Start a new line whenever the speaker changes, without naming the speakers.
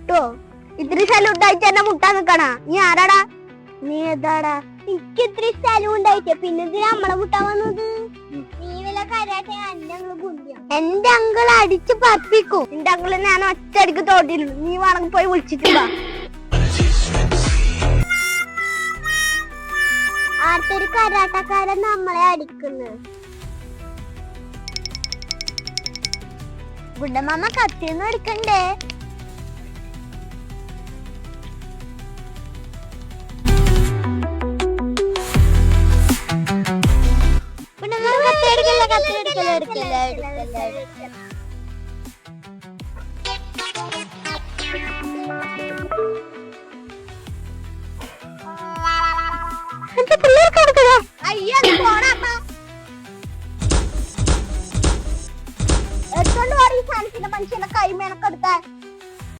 പറ്റുമോ ഇത്തിരി സ്ഥലം ഉണ്ടായിട്ട് എന്നെ മുട്ടാൻ നിക്കണ നീ ആരാടാ? നീ ഏതാടാ? എനിക്ക് ഇത്തിരി സ്ഥലം ഉണ്ടായിട്ട് പിന്നെ നമ്മളെ മുട്ടാൻ വന്നത്? നീ വല്ല കരാട്ടെ? എന്റെ അങ്കിൾ അടിച്ച് പപ്പിക്കും എന്റെ അങ്കിൾ ഞാൻ ഒറ്റയടിക്ക് തോട്ടിയിട്ടുണ്ട് നീ വേണമെങ്കിൽ പോയി വിളിച്ചിട്ടുണ്ടോ ആർക്കൊരു കരാട്ടക്കാരൻ നമ്മളെ അടിക്കുന്നു? ഗുണ്ടമാമ കത്തിന്ന് എടുക്കണ്ടേ? എടുക്കല്ലേ എന്റെ പിള്ളേർക്ക് കൊടുക്കണോ അയ്യോ പോണമ്മ എടുത്തോണ്ട് പോയി സാധനത്തിന്റെ മനുഷ്യന്റെ കൈമേനൊക്കെ മേനക്കെടുക്കാൻ